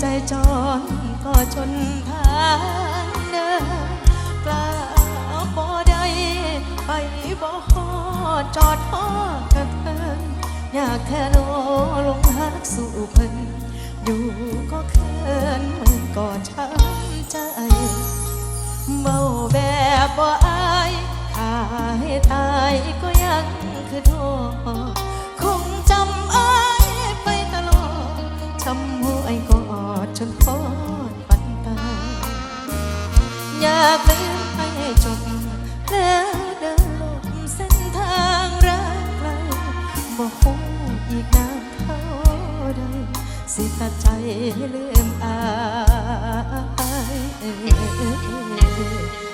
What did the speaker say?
ใจจนก็ชนทางเดินกล้าบ่ได้ไปบ่ฮอจอดฮอกับเพิ่นอยากแค่โลลงฮักสู่เพิ่นอยู่ก็เคินมันก็ช้ำใจเมาแบบบ่อายหายตา กอดจนพอดปันตา อยากลืมไปจบแล้วเดินลบเส้นทางรักไกลบ่ฮู้อีกนานเท่าใดสิตัดใจให้เลืมอาย